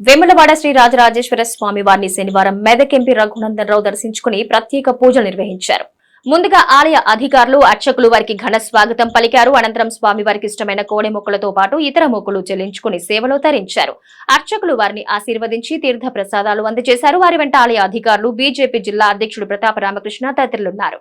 వేములవాడ శ్రీ రాజరాజేశ్వర స్వామి వారిని శనివారం మెదక్ ఎంపీ రఘునందన్ రావు దర్శించుకుని ప్రత్యేక పూజలు నిర్వహించారు. ముందుగా ఆలయ అధికారులు అర్చకులు వారికి ఘన స్వాగతం పలికారు. అనంతరం స్వామి వారికి ఇష్టమైన కోడె మొక్కలతో పాటు ఇతర మొక్కలు చెల్లించుకుని సేవలో తరించారు. అర్చకులు వారిని ఆశీర్వదించి తీర్థ ప్రసాదాలు అందజేశారు. వారి వెంట ఆలయ అధికారులు బీజేపీ జిల్లా అధ్యక్షుడు ప్రతాప రామకృష్ణ తదితరులున్నారు.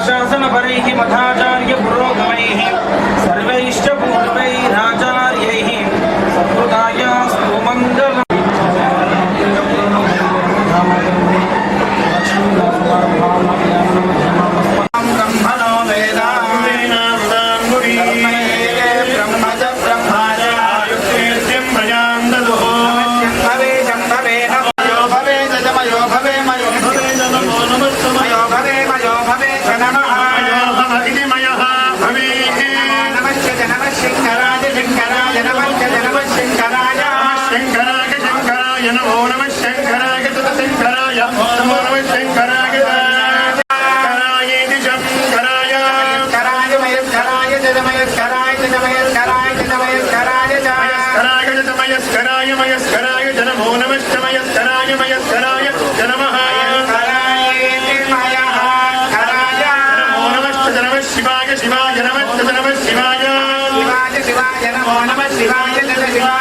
शासनपरैः मठाचार्यपुरोगमैः सर्वैश्च శంకరాయ శంకరాయ నమో నమ శంకరాయ తత శంకరాయ నమో నమ శంకరాయ శంకరాయేతి శంకరాయ శంకరాయ మయస్కరాయ జనమయస్కరాయ జనమయస్కరాయ జనమయస్కరాయ జనమయస్కరాయ జనమయస్కరాయ మయస్కరాయ జనమో నమస్తమయస్కరాయ మయస్కరాయ శివాయ శివాయ నమ శివాయ శివాయ శివాయ నమో నమ శివాయ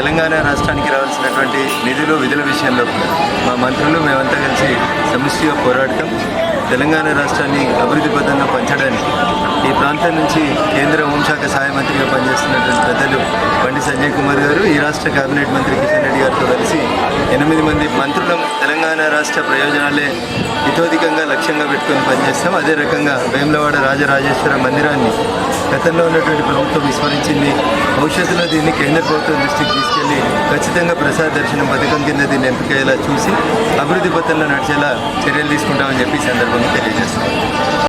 తెలంగాణ రాష్ట్రానికి రావాల్సినటువంటి నిధులు విధుల విషయంలో మా మంత్రులు మేమంతా కలిసి సమిష్టిగా పోరాడటం తెలంగాణ రాష్ట్రాన్ని అభివృద్ధి పథంలో పంచడానికి ఈ ప్రాంతం నుంచి కేంద్ర హోంశాఖ సహాయ మంత్రిగా పనిచేస్తున్నటువంటి పెద్దలు రెడ్డి సంజయ్ కుమార్ గారు ఈ రాష్ట్ర కేబినెట్ మంత్రి కిషన్ రెడ్డి గారితో కలిసి ఎనిమిది మంది మంత్రులం తెలంగాణ రాష్ట్ర ప్రయోజనాలే ఇతోధికంగా లక్ష్యంగా పెట్టుకొని పనిచేస్తాం. అదే రకంగా వేములవాడ రాజరాజేశ్వర మందిరాన్ని గతంలో ఉన్నటువంటి ప్రభుత్వం విస్మరించింది. భవిష్యత్తులో దీన్ని కేంద్ర ప్రభుత్వం దృష్టికి తీసుకెళ్ళి ఖచ్చితంగా ప్రసాద దర్శనం పథకం కింద దీన్ని ఎంపికయ్యేలా చూసి అభివృద్ధి పథంలో నడిచేలా చర్యలు తీసుకుంటామని చెప్పి సందర్భంగా తెలియజేస్తాం